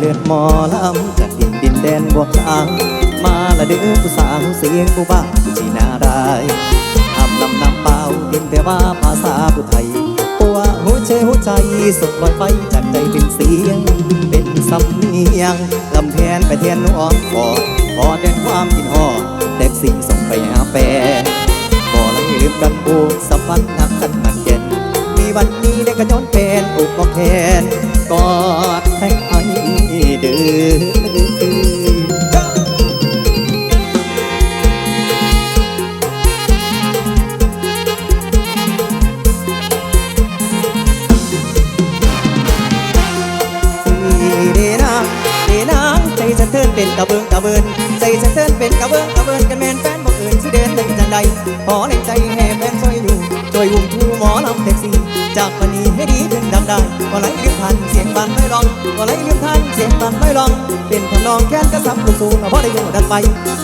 เลือดมอลำจากดินดินแดนบวกลางมาละเด้อผู้สาวเสียงผู้บ้าผู้จีนาได้ทำลำนำเปล่าดินแต่ว่าภาษาผู้ไทย ตัวหัวใจหัวใจส่งลอยไฟจากใจเป็นเสียง เป็นสำเนียงลำแทนไปแทนน้องขอขอแทนความกินหอดแท็กซี่ส่งไปหาแฟนบ่เลยลืมกันผูสัมพันธ์นักกันมันเย็นมีวันนี้ได้กระย้อนเป็นอุกแขนกอด เป็นกระเบื้งกระเบินใจฉันเทินเป็นกระเบื้งกระเบินกันแมนแฟนบอกเอื่นสิเดินได้จังใดขอแรงใจให้แฟนช่วยอยู่ช่วยอุ้มทูหมอลำแท็กซี่จากวันนี้ให้ดีขึ้นดังได้ก็ไหลลืมทันเสียงบันไม่ร้องก็ไหลลืมทันเสียงบันไม่ร้อง เป็นทำนองแค้นกระซับลูกสูงเพราะได้อยู่ดันไป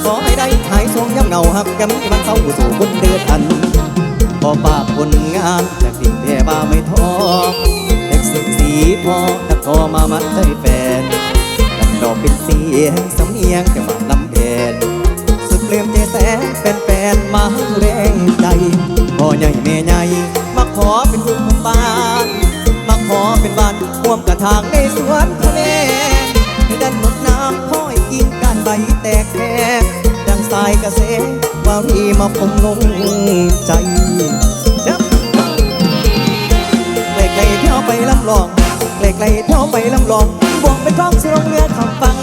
ขอให้ได้หายทรงย้ำเงาหักแกมีวันเศร้าสู่คนเดือดอันพอปากผลงานจากดิ่งแต่บ้าไม่ท้อเด็กสิ่สีพอถ้าพอมามัดใจแฟน ยงสำเนียงแต่ว่าลำเด่นสุดเปลี่ยมใจแสนแฟนๆมาแรงใจพ่อใหญ่แม่ใหญ่มาขอเป็นลูกของบ้านมาขอเป็นบ้านร่วมกระถางในสวนทะเลให้ดันหมดน้ำห้อยกินกันใบแตกแค่ดังสายกระเซ็นวารีมาพงลงใจไกลๆเที่ยวไปลำลองไกลๆเที่ยวไปลำลองบวงเป็นท้องสิลงเรือขับฟัง